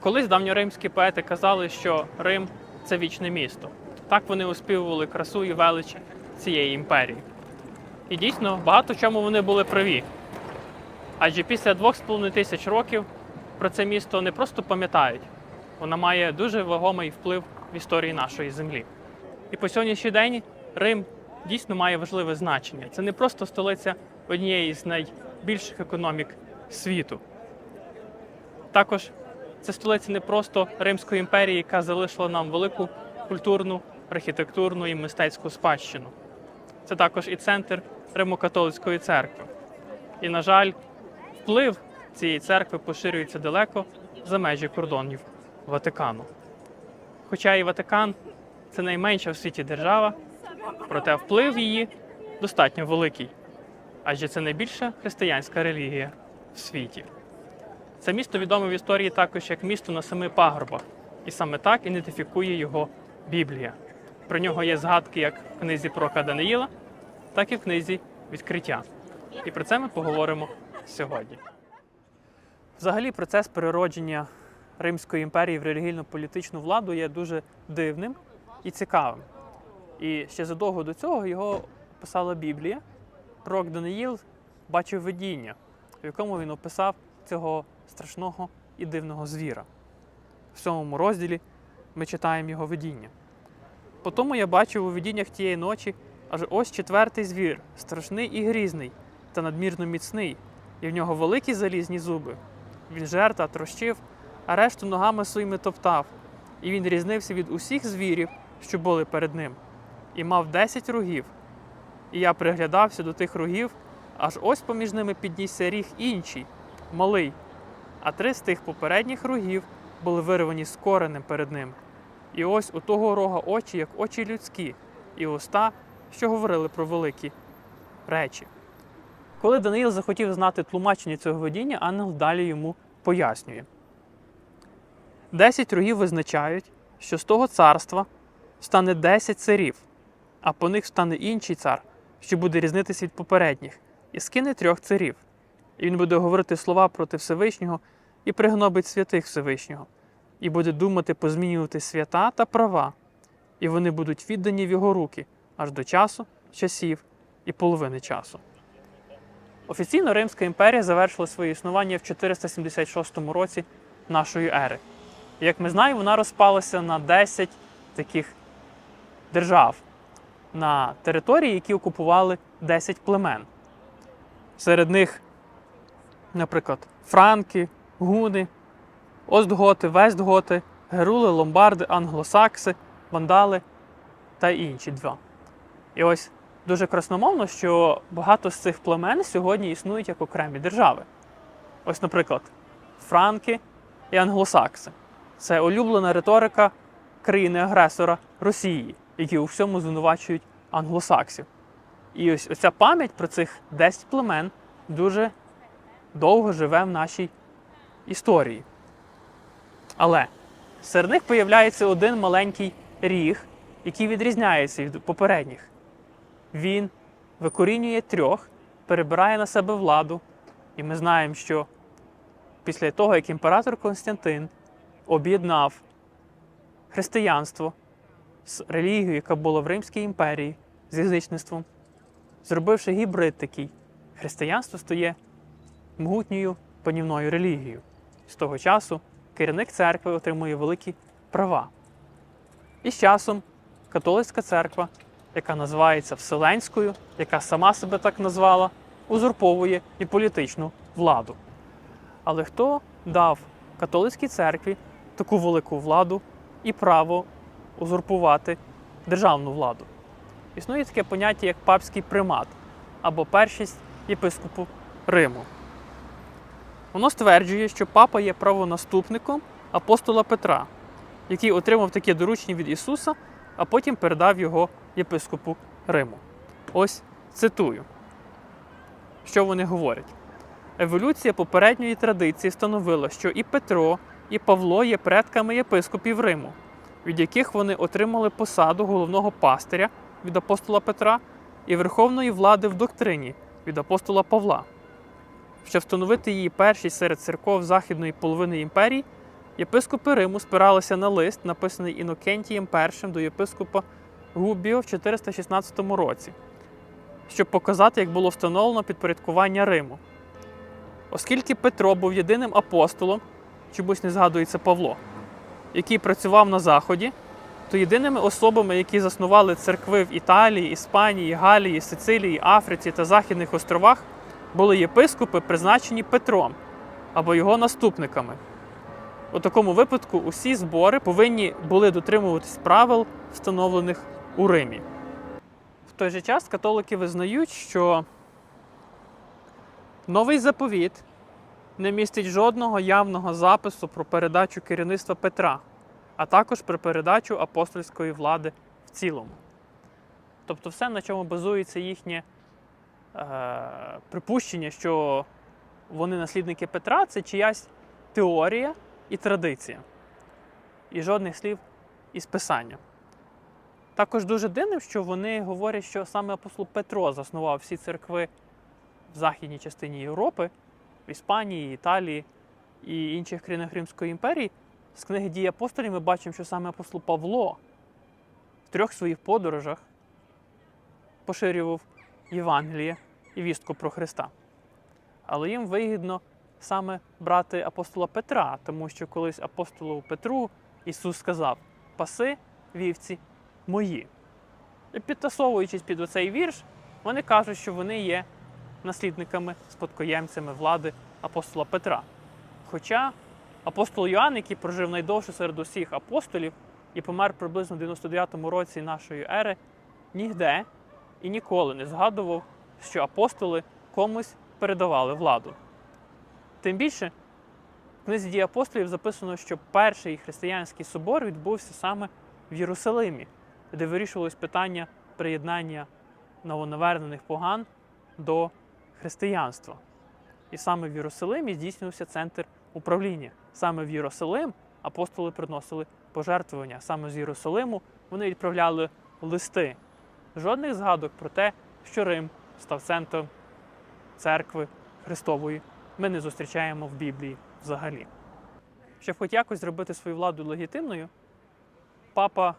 Колись давньоримські поети казали, що Рим це вічне місто. Так вони оспівували красу і велич цієї імперії. І дійсно, багато чому вони були праві. Адже після двох з половиною тисяч років про це місто не просто пам'ятають, воно має дуже вагомий вплив в історії нашої землі. І по сьогоднішній день Рим дійсно має важливе значення. Це не просто столиця однієї з найбільших економік світу. Також це столиця не просто Римської імперії, яка залишила нам велику культурну, архітектурну і мистецьку спадщину. Це також і центр Римо-католицької церкви. І, на жаль, вплив цієї церкви поширюється далеко за межі кордонів Ватикану. Хоча і Ватикан це найменша в світі держава, проте вплив її достатньо великий, адже це найбільша християнська релігія в світі. Це місто відоме в історії також як місто на семи пагорбах, і саме так ідентифікує його Біблія. Про нього є згадки як в книзі пророка Даниїла, так і в книзі Відкриття. І про це ми поговоримо сьогодні. Взагалі, процес переродження Римської імперії в релігійно-політичну владу є дуже дивним і цікавим. І ще задовго до цього його писала Біблія. Пророк Даниїл бачив видіння, в якому він описав цього страшного і дивного звіра. В сьомому розділі ми читаємо його видіння. Потому я бачив у видіннях тієї ночі аж ось четвертий звір, страшний і грізний, та надмірно міцний, і в нього великі залізні зуби. Він жер та трощив, а решту ногами своїми топтав, і він різнився від усіх звірів, що були перед ним, і мав десять рогів. І я приглядався до тих рогів, аж ось поміж ними піднісся ріг інший, малий, а три з тих попередніх рогів були вирвані з коренем перед ним. І ось у того рога очі, як очі людські, і уста, що говорили про великі речі. Коли Даниїл захотів знати тлумачення цього видіння, ангел далі йому пояснює. Десять рогів визначають, що з того царства стане десять царів, а по них стане інший цар, що буде різнитися від попередніх, і скине трьох царів. І він буде говорити слова проти Всевишнього і пригнобить святих Всевишнього, і буде думати позмінювати свята та права, і вони будуть віддані в його руки аж до часу, часів і половини часу. Офіційно Римська імперія завершила своє існування в 476 році нашої ери. І, як ми знаємо, вона розпалася на 10 таких держав на території, які окупували 10 племен. Серед них, наприклад, франки, гуни, остготи, вестготи, герули, ломбарди, англосакси, вандали та інші два. І ось дуже красномовно, що багато з цих племен сьогодні існують як окремі держави. Ось, наприклад, франки і англосакси. Це улюблена риторика країни-агресора Росії, які у всьому звинувачують англосаксів. І ось оця пам'ять про цих 10 племен дуже довго живе в нашій історії. Але серед них появляється один маленький ріг, який відрізняється від попередніх. Він викорінює трьох, перебирає на себе владу, і ми знаємо, що після того, як імператор Константин об'єднав християнство з релігією, яка була в Римській імперії, з язичництвом, зробивши гібрид такий, християнство стає могутньою панівною релігією. З того часу керівник церкви отримує великі права. І з часом католицька церква, яка називається Вселенською, яка сама себе так назвала, узурповує і політичну владу. Але хто дав католицькій церкві таку велику владу і право узурпувати державну владу? Існує таке поняття як папський примат або першість єпископу Риму. Воно стверджує, що папа є правонаступником апостола Петра, який отримав таке доручення від Ісуса, а потім передав його єпископу Риму. Ось цитую, що вони говорять. Еволюція попередньої традиції встановила, що і Петро, і Павло є предками єпископів Риму, від яких вони отримали посаду головного пастиря від апостола Петра і верховної влади в доктрині від апостола Павла. Щоб встановити її першість серед церков західної половини імперії, Єпископи Риму спиралися на лист, написаний Інокентієм І до єпископа Губіо в 416 році, щоб показати, як було встановлено підпорядкування Риму. Оскільки Петро був єдиним апостолом, чомусь не згадується Павло, який працював на Заході, то єдиними особами, які заснували церкви в Італії, Іспанії, Галії, Сицилії, Африці та Західних островах, були єпископи, призначені Петром або його наступниками. У такому випадку усі збори повинні були дотримуватись правил, встановлених у Римі. В той же час католики визнають, що новий заповіт не містить жодного явного запису про передачу керівництва Петра, а також про передачу апостольської влади в цілому. Тобто, все, на чому базується їхнє припущення, що вони наслідники Петра, це чиясь теорія і традиція. І жодних слів із Писання. Також дуже дивним, що вони говорять, що саме апостол Петро заснував всі церкви в західній частині Європи, в Іспанії, Італії і інших країнах Римської імперії. З книги дії апостолів ми бачимо, що саме апостол Павло в трьох своїх подорожах поширював Євангеліє і вістку про Христа. Але їм вигідно саме брати апостола Петра, тому що колись апостолу Петру Ісус сказав: Паси вівці мої. І підтасовуючись під оцей вірш, вони кажуть, що вони є наслідниками, спадкоємцями влади апостола Петра. Хоча апостол Йоанн, який прожив найдовше серед усіх апостолів і помер приблизно в 99-му році нашої ери, нігде і ніколи не згадував, що апостоли комусь передавали владу. Тим більше, в книзі дії апостолів записано, що перший християнський собор відбувся саме в Єрусалимі, де вирішувалось питання приєднання новонавернених поган до християнства. І саме в Єрусалимі здійснювався центр управління. Саме в Єрусалим апостоли приносили пожертвування. Саме з Єрусалиму вони відправляли листи. Жодних згадок про те, що Рим став центром церкви Христової, ми не зустрічаємо в Біблії взагалі. Щоб хоч якось зробити свою владу легітимною, папа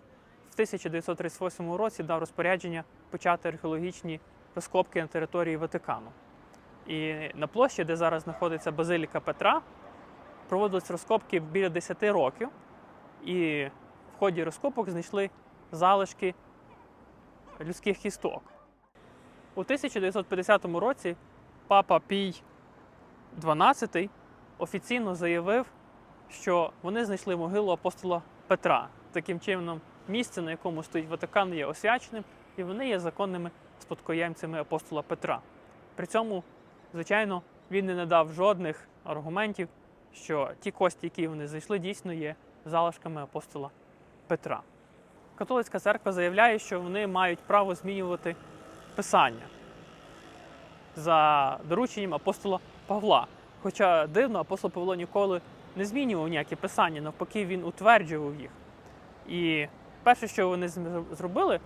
в 1938 році дав розпорядження почати археологічні розкопки на території Ватикану. І на площі, де зараз знаходиться Базиліка Петра, проводились розкопки біля 10 років, і в ході розкопок знайшли залишки людських кісток. У 1950 році папа Пій XII офіційно заявив, що вони знайшли могилу апостола Петра. Таким чином, місце, на якому стоїть Ватикан, є освяченим, і вони є законними спадкоємцями апостола Петра. При цьому, звичайно, він не надав жодних аргументів, що ті кості, які вони знайшли, дійсно є залишками апостола Петра. Католицька церква заявляє, що вони мають право змінювати писання за дорученням апостола Павла. Хоча дивно, апостол Павло ніколи не змінював ніякі писання, навпаки, він утверджував їх. І перше, що вони зробили,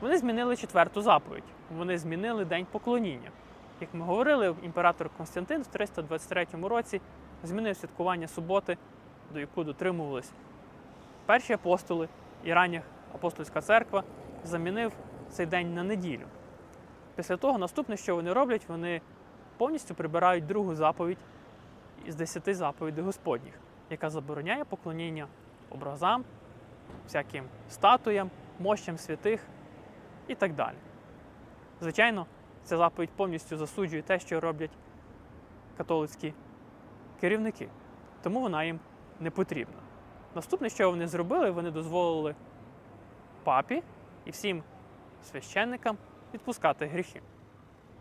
вони змінили четверту заповідь. Вони змінили день поклоніння. Як ми говорили, імператор Константин в 323 році змінив святкування суботи, до яку дотримувались перші апостоли і рання апостольська церква, замінив цей день на неділю. Після того наступне, що вони роблять, вони повністю прибирають другу заповідь із десяти заповідей Господніх, яка забороняє поклоніння образам, всяким статуям, мощам святих і так далі. Звичайно, ця заповідь повністю засуджує те, що роблять католицькі керівники, тому вона їм не потрібна. Наступне, що вони зробили, вони дозволили папі і всім священникам відпускати гріхи.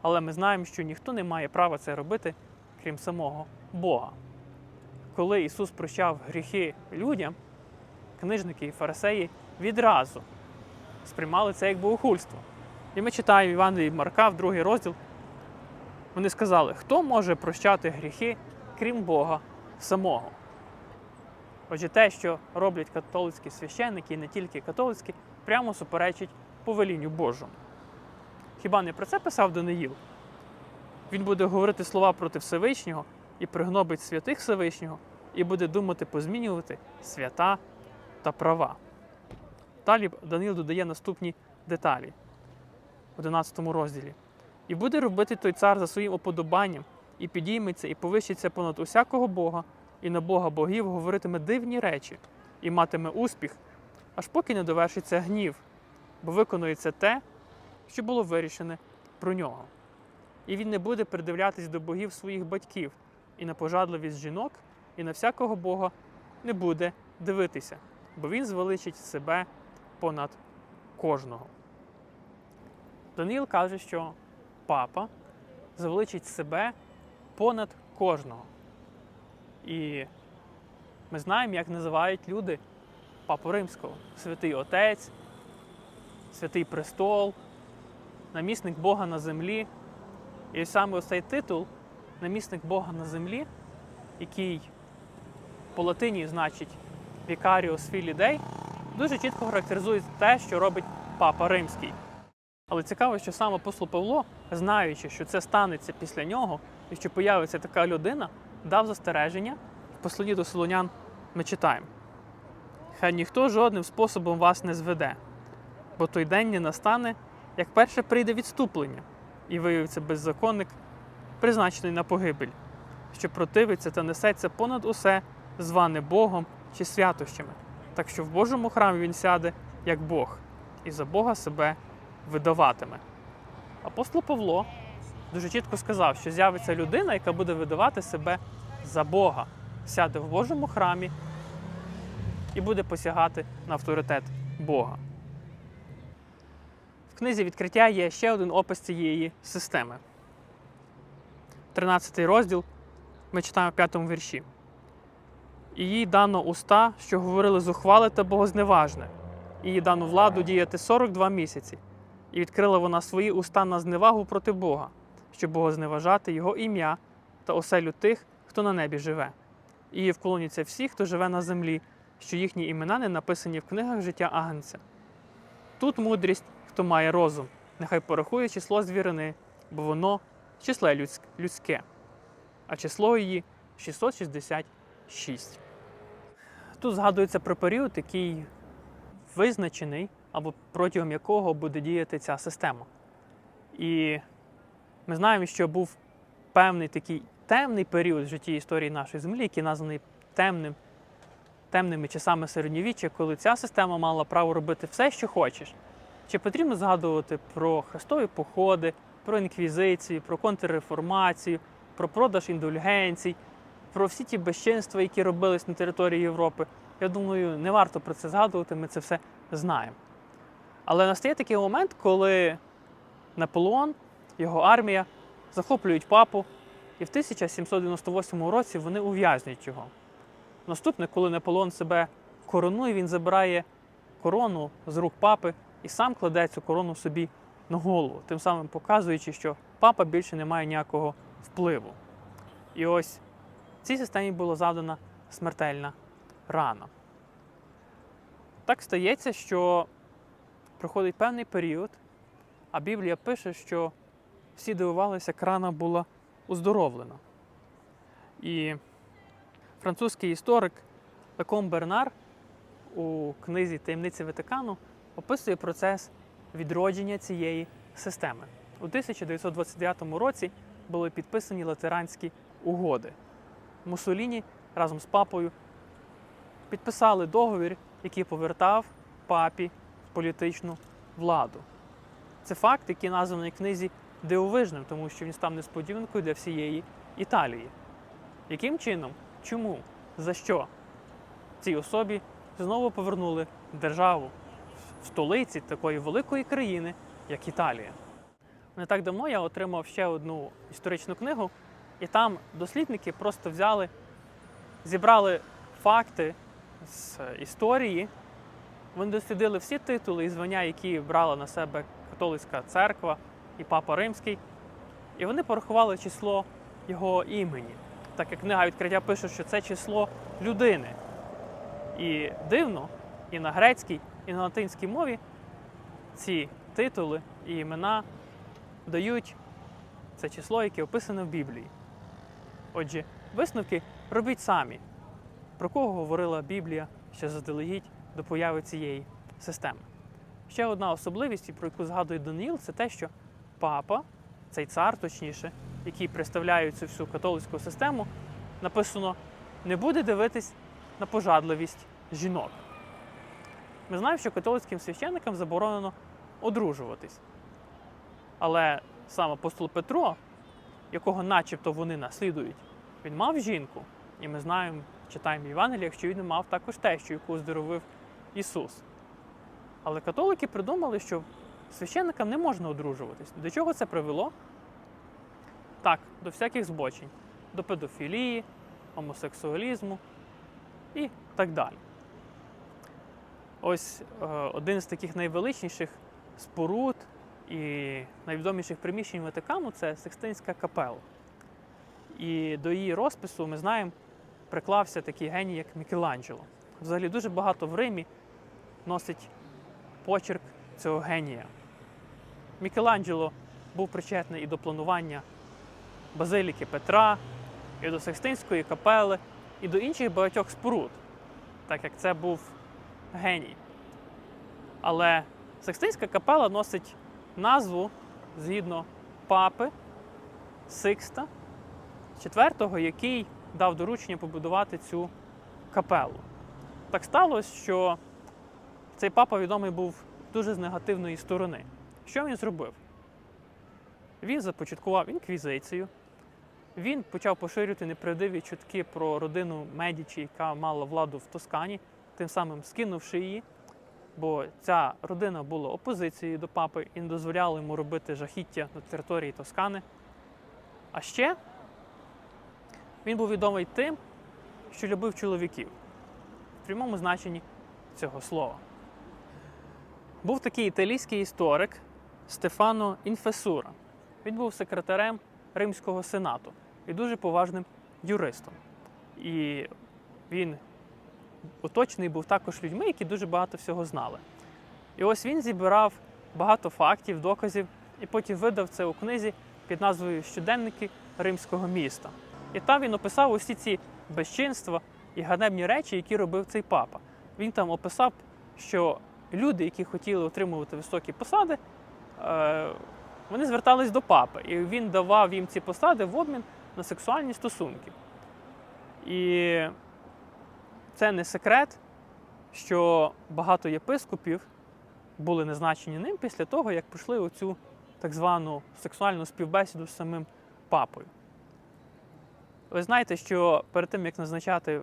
Але ми знаємо, що ніхто не має права це робити, крім самого Бога. Коли Ісус прощав гріхи людям, книжники і фарисеї відразу сприймали це як богохульство. І ми читаємо Івана і Марка в другий розділ. Вони сказали, хто може прощати гріхи, крім Бога самого. Отже, те, що роблять католицькі священники, і не тільки католицькі, прямо суперечить повелінню Божому. Хіба не про це писав Даниїл? Він буде говорити слова проти Всевишнього і пригнобить святих Всевишнього, і буде думати позмінювати свята та права. Далі Даниїл додає наступні деталі в 11 розділі. І буде робити той цар за своїм уподобанням, і підійметься, і повищиться понад усякого Бога, і на Бога богів говоритиме дивні речі, і матиме успіх, аж поки не довершиться гнів, бо виконується те, що було вирішене про нього. І він не буде придивлятись до богів своїх батьків, і на пожадливість жінок, і на всякого Бога не буде дивитися, бо він звеличить себе понад кожного. Даниїл каже, що папа звеличить себе понад кожного. І ми знаємо, як називають люди Папу Римського: Святий Отець, Святий Престол, намісник Бога на землі. І саме ось цей титул намісник Бога на землі, який по латині значить Вікаріус Філі Дей, дуже чітко характеризує те, що робить Папа Римський. Але цікаво, що сам апостол Павло, знаючи, що це станеться після нього, і що появиться така людина, дав застереження. В посланні до Солонян ми читаємо: Хай ніхто жодним способом вас не зведе, бо той день не настане, як перше прийде відступлення, і виявиться беззаконник, призначений на погибель, що противиться та несеться понад усе, зване Богом чи святощами, так що в Божому храмі він сяде, як Бог, і за Бога себе видаватиме. Апостол Павло дуже чітко сказав, що з'явиться людина, яка буде видавати себе за Бога, сяде в Божому храмі і буде посягати на авторитет Бога. В книзі відкриття є ще один опис цієї системи. 13 розділ ми читаємо в п'ятому вірші. І їй дано уста, що говорили зухвале та богозневажне, і їй дано владу діяти 42 місяці. І відкрила вона свої уста на зневагу проти Бога, щоб богозневажати Його ім'я та оселю тих, хто на небі живе. І вклоняться всі, хто живе на землі, що їхні імена не написані в книгах життя Агнця. Тут мудрість, хто має розум, нехай порахує число звірини, бо воно числе людське, а число її 666. Тут згадується про період, який визначений, або протягом якого буде діяти ця система. І ми знаємо, що був певний такий темний період в житті історії нашої землі, який названий темним, темними часами середньовіччя, коли ця система мала право робити все, що хочеш. Чи потрібно згадувати про хрестові походи, про інквізицію, про контрреформацію, про продаж індульгенцій, про всі ті безчинства, які робились на території Європи? Я думаю, не варто про це згадувати, ми це все знаємо. Але настає такий момент, коли Наполеон, його армія захоплюють папу, і в 1798 році вони ув'язнюють його. Наступне, коли Наполеон себе коронує, він забирає корону з рук папи і сам кладе цю корону собі на голову, тим самим показуючи, що папа більше не має ніякого впливу. І ось цій системі була завдана смертельна рана. Так стається, що проходить певний період, а Біблія пише, що всі дивувалися, як рана була уздоровлена. І французький історик Леком Бернар у книзі Таємниці Ватикану описує процес відродження цієї системи. У 1929 році були підписані латеранські угоди. Мусоліні разом з папою підписали договір, який повертав папі політичну владу. Це факт, який названий в книзі дивовижним, тому що він став несподіванкою для всієї Італії. Яким чином? Чому? За що? Цій особі знову повернули державу в столиці такої великої країни, як Італія. Не так давно я отримав ще одну історичну книгу, і там дослідники просто взяли, зібрали факти з історії. Вони дослідили всі титули і звання, які брала на себе католицька церква і Папа Римський. І вони порахували число його імені. Так як книга відкриття пише, що це число людини. І дивно, і на грецькій, і на латинській мові ці титули і імена дають це число, яке описане в Біблії. Отже, висновки робіть самі. про кого говорила Біблія ще заздалегідь до появи цієї системи. Ще одна особливість, про яку згадує Даниїл, це те, що папа, цей цар, точніше, який представляє цю всю католицьку систему, написано, не буде дивитись на пожадливість жінок. Ми знаємо, що католицьким священникам заборонено одружуватись. Але сам апостол Петро, якого начебто вони наслідують, він мав жінку. І ми знаємо, читаємо в Євангеліях, що він мав також тещу, яку оздоровив Ісус. Але католики придумали, що священникам не можна одружуватись. До чого це привело? Так, до всяких збочень, до педофілії, гомосексуалізму і так далі. Ось е, один з таких найвеличніших споруд і найвідоміших приміщень Ватикану це Секстинська капела. І до її розпису ми знаємо, приклався такий геній, як Мікеланджело. Взагалі дуже багато в Римі носить почерк цього генія. Мікеланджело був причетний і до планування базиліки Петра, і до Секстинської капели, і до інших багатьох споруд, так як це був геній. Але Секстинська капела носить назву згідно папи Сикста IV, який дав доручення побудувати цю капелу. Так сталося, що цей папа відомий був дуже з негативної сторони. Що він зробив? Він започаткував інквізицію, він почав поширювати неправдиві чутки про родину Медічі, яка мала владу в Тоскані, тим самим скинувши її, бо ця родина була опозицією до папи і не дозволяла йому робити жахіття на території Тоскани. А ще він був відомий тим, що любив чоловіків в прямому значенні цього слова. Був такий італійський історик Стефано Інфесура. Він був секретарем Римського сенату і дуже поважним юристом. І він оточений був також людьми, які дуже багато всього знали. І ось він зібрав багато фактів, доказів, і потім видав це у книзі під назвою Щоденники Римського міста. І там він описав усі ці безчинства і ганебні речі, які робив цей папа. Він там описав, що люди, які хотіли отримувати високі посади, е, вони звертались до папи, і він давав їм ці посади в обмін на сексуальні стосунки. І це не секрет, що багато єпископів були назначені ним після того, як пройшли оцю так звану сексуальну співбесіду з самим папою. Ви знаєте, що перед тим, як назначати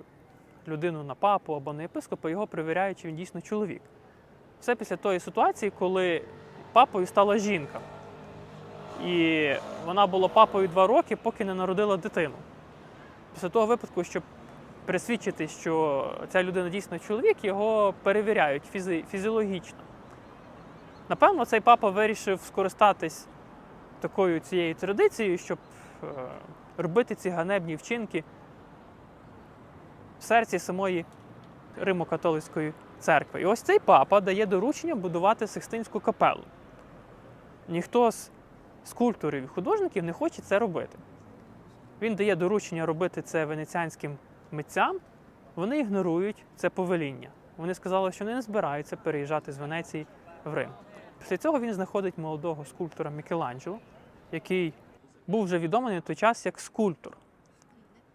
людину на папу або на єпископа, його перевіряють, чи він дійсно чоловік. Все після тої ситуації, коли папою стала жінка. І вона була папою два роки, поки не народила дитину. Після того випадку, щоб пересвідчити, що ця людина дійсно чоловік, його перевіряють фізи- фізіологічно. Напевно, цей папа вирішив скористатись такою цією традицією, щоб е, робити ці ганебні вчинки в серці самої Римо-католицької церкви. І ось цей папа дає доручення будувати Сикстинську капелу. Ніхто з скульпторів і художників не хоче це робити. Він дає доручення робити це венеціанським митцям, вони ігнорують це повеління. Вони сказали, що вони не збираються переїжджати з Венеції в Рим. Після цього він знаходить молодого скульптора Мікеланджело, який був вже відомий на той час як скульптор.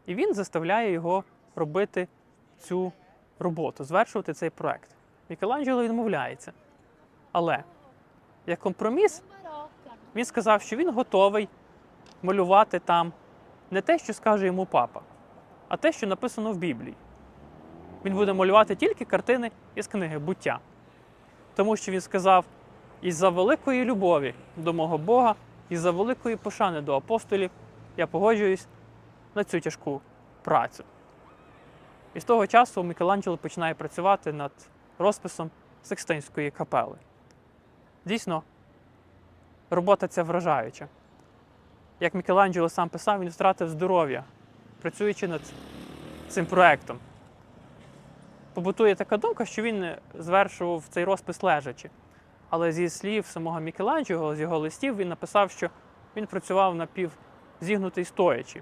І він заставляє його робити цю роботу, звершувати цей проект. Мікеланджело відмовляється. Але як компроміс, він сказав, що він готовий малювати там не те, що скаже йому папа, а те, що написано в Біблії. Він буде малювати тільки картини із книги буття. Тому що він сказав: із-за великої любові до мого Бога, із-за великої пошани до апостолів, я погоджуюсь на цю тяжку працю. І з того часу Мікеланджело починає працювати над розписом Секстинської капели. Дійсно, робота ця вражаюча. Як Мікеланджело сам писав, він втратив здоров'я, працюючи над цим проектом. Побутує така думка, що він звершував цей розпис лежачи. Але зі слів самого Мікеланджело, з його листів, він написав, що він працював напів зігнутий стоячи.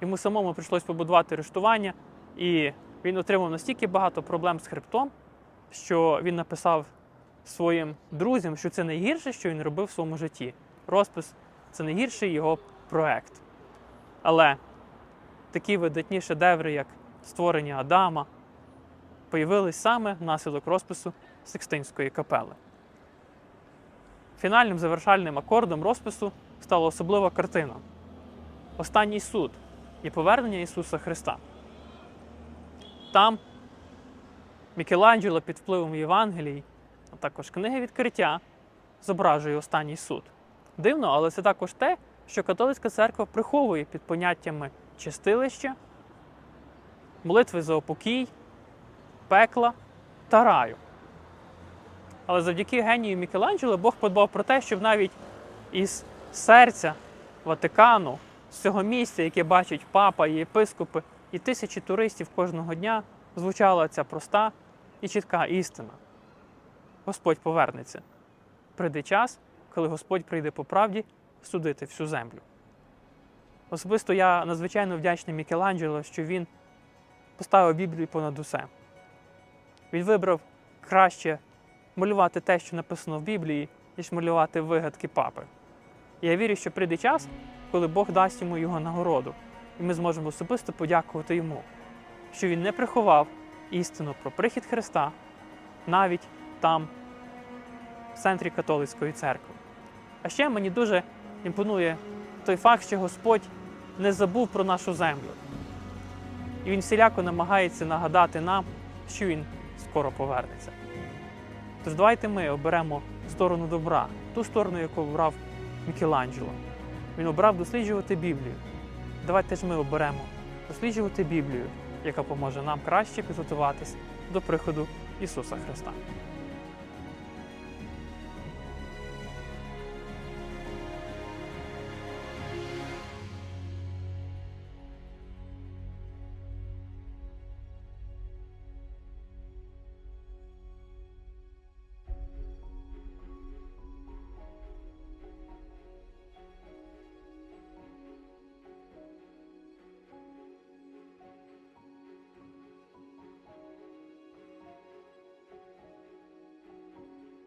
Йому самому прийшлось побудувати рештування і Він отримав настільки багато проблем з хребтом, що він написав своїм друзям, що це найгірше, що він робив в своєму житті. Розпис це найгірший його проект. Але такі видатні шедеври, як створення Адама, появились саме внаслідок розпису Сикстинської капели. Фінальним завершальним акордом розпису стала особлива картина Останній суд і повернення Ісуса Христа. Там Мікеланджело під впливом Євангелій, а також книги відкриття зображує останній суд. Дивно, але це також те, що католицька церква приховує під поняттями чистилища, молитви за опокій, пекла та раю. Але завдяки генію Мікеланджело Бог подбав про те, щоб навіть із серця Ватикану, з цього місця, яке бачать папа і єпископи, і тисячі туристів кожного дня, звучала ця проста і чітка істина. Господь повернеться. Прийде час, коли Господь прийде по правді судити всю землю. Особисто я надзвичайно вдячний Мікеланджело, що він поставив Біблію понад усе. Він вибрав краще малювати те, що написано в Біблії, ніж малювати вигадки папи. І я вірю, що прийде час, коли Бог дасть йому його нагороду, і ми зможемо особисто подякувати йому, що він не приховав істину про прихід Христа навіть там, центрі католицької церкви. А ще мені дуже імпонує той факт, що Господь не забув про нашу землю. І він всіляко намагається нагадати нам, що він скоро повернеться. Тож давайте ми оберемо сторону добра, ту сторону, яку обрав Мікеланджело. Він обрав досліджувати Біблію. Давайте ж ми оберемо досліджувати Біблію, яка поможе нам краще підготуватись до приходу Ісуса Христа.